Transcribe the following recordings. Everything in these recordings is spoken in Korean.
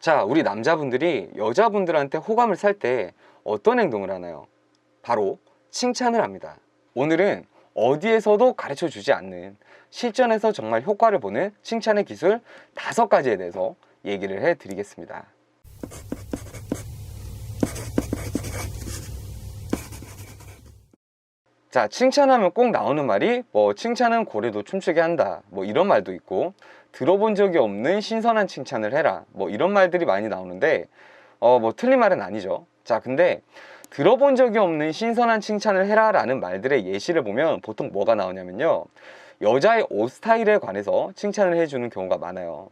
자, 우리 남자분들이 여자분들한테 호감을 살 때 어떤 행동을 하나요? 바로 칭찬을 합니다. 오늘은 어디에서도 가르쳐 주지 않는 실전에서 정말 효과를 보는 칭찬의 기술 다섯 가지에 대해서 얘기를 해 드리겠습니다. 자, 칭찬하면 꼭 나오는 말이 뭐 칭찬은 고래도 춤추게 한다. 뭐 이런 말도 있고 들어본 적이 없는 신선한 칭찬을 해라. 뭐 이런 말들이 많이 나오는데 어 뭐 틀린 말은 아니죠. 자, 근데 들어본 적이 없는 신선한 칭찬을 해라 라는 말들의 예시를 보면 보통 뭐가 나오냐면요. 여자의 옷 스타일에 관해서 칭찬을 해주는 경우가 많아요.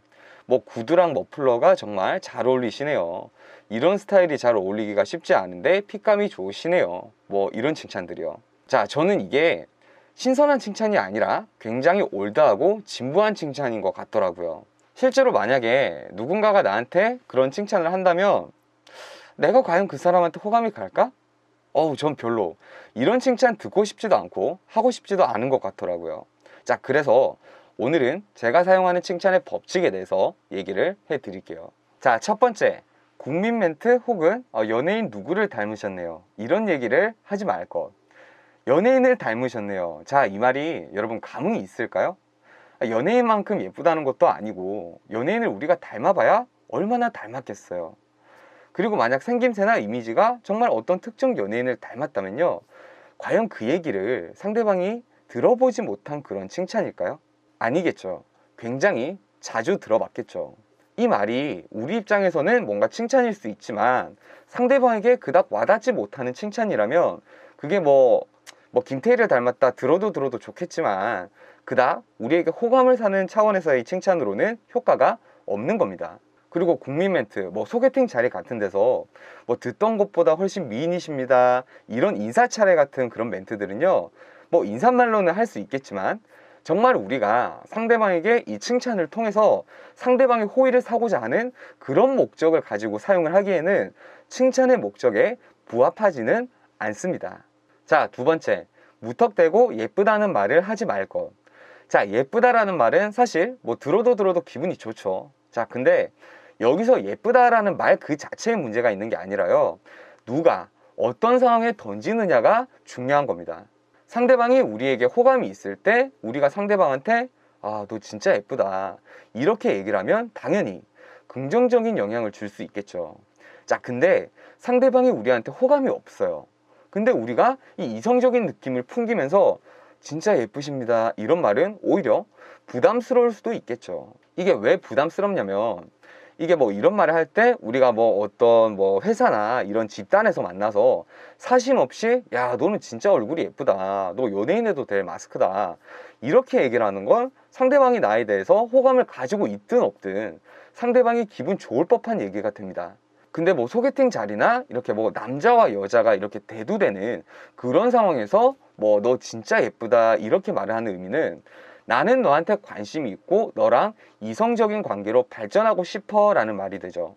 뭐 구두랑 머플러가 정말 잘 어울리시네요. 이런 스타일이 잘 어울리기가 쉽지 않은데 핏감이 좋으시네요. 뭐 이런 칭찬들이요. 자, 저는 이게 신선한 칭찬이 아니라 굉장히 올드하고 진부한 칭찬인 것 같더라고요. 실제로 만약에 누군가가 나한테 그런 칭찬을 한다면 내가 과연 그 사람한테 호감이 갈까? 어우, 전 별로. 이런 칭찬 듣고 싶지도 않고 하고 싶지도 않은 것 같더라고요. 자, 그래서 오늘은 제가 사용하는 칭찬의 법칙에 대해서 얘기를 해 드릴게요. 자, 첫 번째. 국민 멘트 혹은 어, 연예인 누구를 닮으셨네요. 이런 얘기를 하지 말 것. 연예인을 닮으셨네요. 자, 이 말이 여러분 감흥이 있을까요? 아, 연예인만큼 예쁘다는 것도 아니고 연예인을 우리가 닮아봐야 얼마나 닮았겠어요. 그리고 만약 생김새나 이미지가 정말 어떤 특정 연예인을 닮았다면요. 과연 그 얘기를 상대방이 들어보지 못한 그런 칭찬일까요? 아니겠죠. 굉장히 자주 들어봤겠죠. 이 말이 우리 입장에서는 뭔가 칭찬일 수 있지만 상대방에게 그닥 와닿지 못하는 칭찬이라면 그게 뭐, 뭐 김태희를 닮았다 들어도 들어도 좋겠지만 그닥 우리에게 호감을 사는 차원에서의 칭찬으로는 효과가 없는 겁니다. 그리고 국민 멘트, 뭐 소개팅 자리 같은 데서 뭐 듣던 것보다 훨씬 미인이십니다. 이런 인사 차례 같은 그런 멘트들은요. 뭐 인사말로는 할 수 있겠지만 정말 우리가 상대방에게 이 칭찬을 통해서 상대방의 호의를 사고자 하는 그런 목적을 가지고 사용을 하기에는 칭찬의 목적에 부합하지는 않습니다. 자, 두 번째. 무턱대고 예쁘다는 말을 하지 말 것. 자, 예쁘다라는 말은 사실 뭐 들어도 들어도 기분이 좋죠. 자, 근데 여기서 예쁘다라는 말 그 자체에 문제가 있는 게 아니라요. 누가 어떤 상황에 던지느냐가 중요한 겁니다. 상대방이 우리에게 호감이 있을 때 우리가 상대방한테 아, 너 진짜 예쁘다. 이렇게 얘기를 하면 당연히 긍정적인 영향을 줄 수 있겠죠. 자, 근데 상대방이 우리한테 호감이 없어요. 근데 우리가 이 이성적인 느낌을 풍기면서 진짜 예쁘십니다. 이런 말은 오히려 부담스러울 수도 있겠죠. 이게 왜 부담스럽냐면 이게 뭐 이런 말을 할 때 우리가 뭐 어떤 뭐 회사나 이런 집단에서 만나서 사심 없이 야 너는 진짜 얼굴이 예쁘다 너 연예인 해도 될 마스크다 이렇게 얘기를 하는 건 상대방이 나에 대해서 호감을 가지고 있든 없든 상대방이 기분 좋을 법한 얘기가 됩니다 근데 뭐 소개팅 자리나 이렇게 뭐 남자와 여자가 이렇게 대두되는 그런 상황에서 뭐 너 진짜 예쁘다 이렇게 말을 하는 의미는 나는 너한테 관심이 있고 너랑 이성적인 관계로 발전하고 싶어 라는 말이 되죠.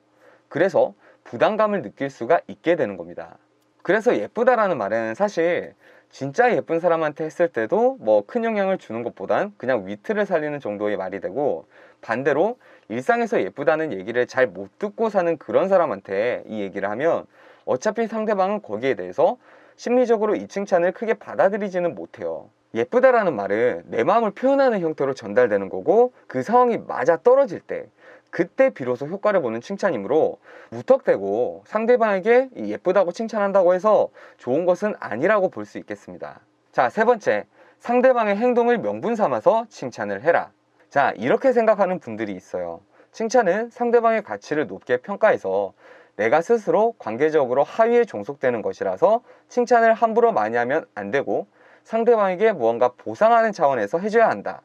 그래서 부담감을 느낄 수가 있게 되는 겁니다. 그래서 예쁘다라는 말은 사실 진짜 예쁜 사람한테 했을 때도 뭐 큰 영향을 주는 것보단 그냥 위트를 살리는 정도의 말이 되고 반대로 일상에서 예쁘다는 얘기를 잘 못 듣고 사는 그런 사람한테 이 얘기를 하면 어차피 상대방은 거기에 대해서 심리적으로 이 칭찬을 크게 받아들이지는 못해요. 예쁘다라는 말은 내 마음을 표현하는 형태로 전달되는 거고 그 상황이 맞아 떨어질 때 그때 비로소 효과를 보는 칭찬이므로 무턱대고 상대방에게 이 예쁘다고 칭찬한다고 해서 좋은 것은 아니라고 볼 수 있겠습니다. 자, 세 번째. 상대방의 행동을 명분 삼아서 칭찬을 해라. 자, 이렇게 생각하는 분들이 있어요. 칭찬은 상대방의 가치를 높게 평가해서 내가 스스로 관계적으로 하위에 종속되는 것이라서 칭찬을 함부로 많이 하면 안 되고 상대방에게 무언가 보상하는 차원에서 해줘야 한다.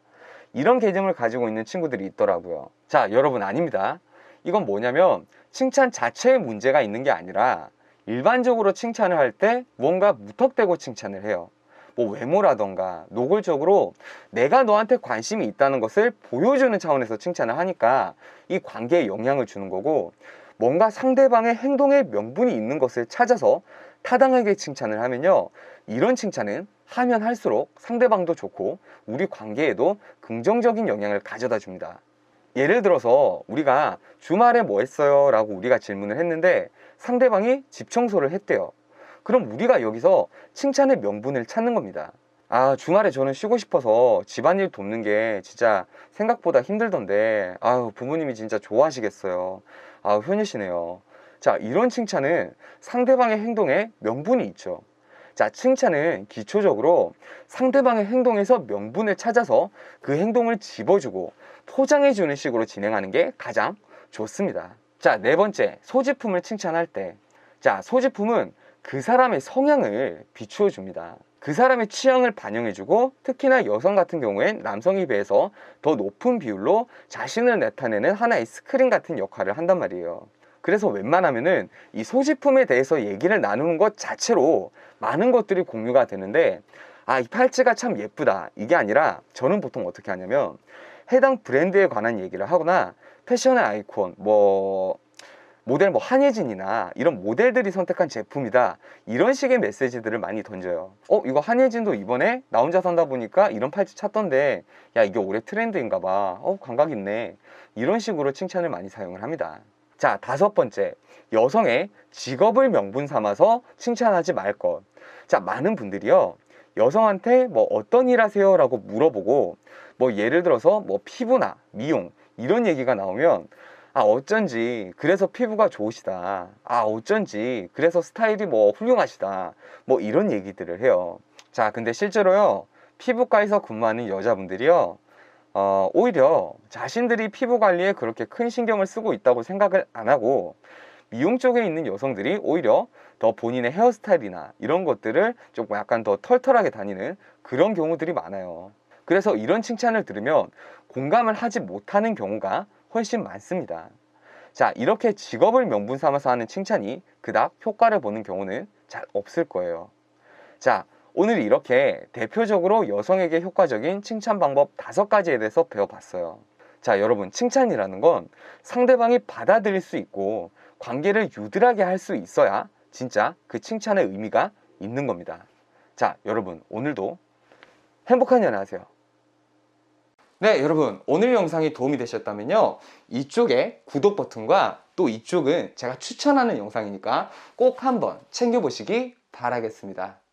이런 개념을 가지고 있는 친구들이 있더라고요. 자, 여러분 아닙니다. 이건 뭐냐면 칭찬 자체에 문제가 있는 게 아니라 일반적으로 칭찬을 할 때 뭔가 무턱대고 칭찬을 해요. 뭐 외모라던가 노골적으로 내가 너한테 관심이 있다는 것을 보여주는 차원에서 칭찬을 하니까 이 관계에 영향을 주는 거고 뭔가 상대방의 행동에 명분이 있는 것을 찾아서 타당하게 칭찬을 하면요. 이런 칭찬은 하면 할수록 상대방도 좋고 우리 관계에도 긍정적인 영향을 가져다 줍니다. 예를 들어서 우리가 주말에 뭐 했어요? 라고 우리가 질문을 했는데 상대방이 집 청소를 했대요. 그럼 우리가 여기서 칭찬의 명분을 찾는 겁니다. 아, 주말에 저는 쉬고 싶어서 집안일 돕는 게 진짜 생각보다 힘들던데, 아유, 부모님이 진짜 좋아하시겠어요. 아유, 효녀시네요. 자, 이런 칭찬은 상대방의 행동에 명분이 있죠. 자, 칭찬은 기초적으로 상대방의 행동에서 명분을 찾아서 그 행동을 집어주고 포장해주는 식으로 진행하는 게 가장 좋습니다. 자, 네 번째, 소지품을 칭찬할 때. 자, 소지품은 그 사람의 성향을 비추어 줍니다. 그 사람의 취향을 반영해주고 특히나 여성 같은 경우엔 남성에 비해서 더 높은 비율로 자신을 나타내는 하나의 스크린 같은 역할을 한단 말이에요. 그래서 웬만하면은 이 소지품에 대해서 얘기를 나누는 것 자체로 많은 것들이 공유가 되는데 아, 이 팔찌가 참 예쁘다. 이게 아니라 저는 보통 어떻게 하냐면 해당 브랜드에 관한 얘기를 하거나 패션의 아이콘, 뭐 모델 뭐 한예진이나 이런 모델들이 선택한 제품이다. 이런 식의 메시지들을 많이 던져요. 어 이거 한예진도 이번에 나 혼자 산다 보니까 이런 팔찌 찾던데 야 이게 올해 트렌드인가 봐어 감각 있네. 이런 식으로 칭찬을 많이 사용을 합니다 자 다섯 번째. 여성의 직업을 명분 삼아서 칭찬하지 말 것. 자 많은 분들이요. 여성한테 뭐 어떤 일 하세요? 라고 물어보고 뭐 예를 들어서 뭐 피부나 미용 이런 얘기가 나오면 아 어쩐지 그래서 피부가 좋으시다. 아 어쩐지 그래서 스타일이 뭐 훌륭하시다. 뭐 이런 얘기들을 해요. 자 근데 실제로요. 피부과에서 근무하는 여자분들이요 어, 오히려 자신들이 피부 관리에 그렇게 큰 신경을 쓰고 있다고 생각을 안 하고 미용 쪽에 있는 여성들이 오히려 더 본인의 헤어스타일이나 이런 것들을 조금 약간 더 털털하게 다니는 그런 경우들이 많아요 그래서 이런 칭찬을 들으면 공감을 하지 못하는 경우가 훨씬 많습니다. 자, 이렇게 직업을 명분 삼아서 하는 칭찬이 그닥 효과를 보는 경우는 잘 없을 거예요. 자, 오늘 이렇게 대표적으로 여성에게 효과적인 칭찬 방법 다섯 가지에 대해서 배워봤어요. 자, 여러분, 칭찬이라는 건 상대방이 받아들일 수 있고 관계를 유들하게 할 수 있어야 진짜 그 칭찬의 의미가 있는 겁니다. 자, 여러분, 오늘도 행복한 연애 하세요. 네, 여러분, 오늘 영상이 도움이 되셨다면요. 이쪽에 구독 버튼과 또 이쪽은 제가 추천하는 영상이니까 꼭 한번 챙겨보시기 바라겠습니다.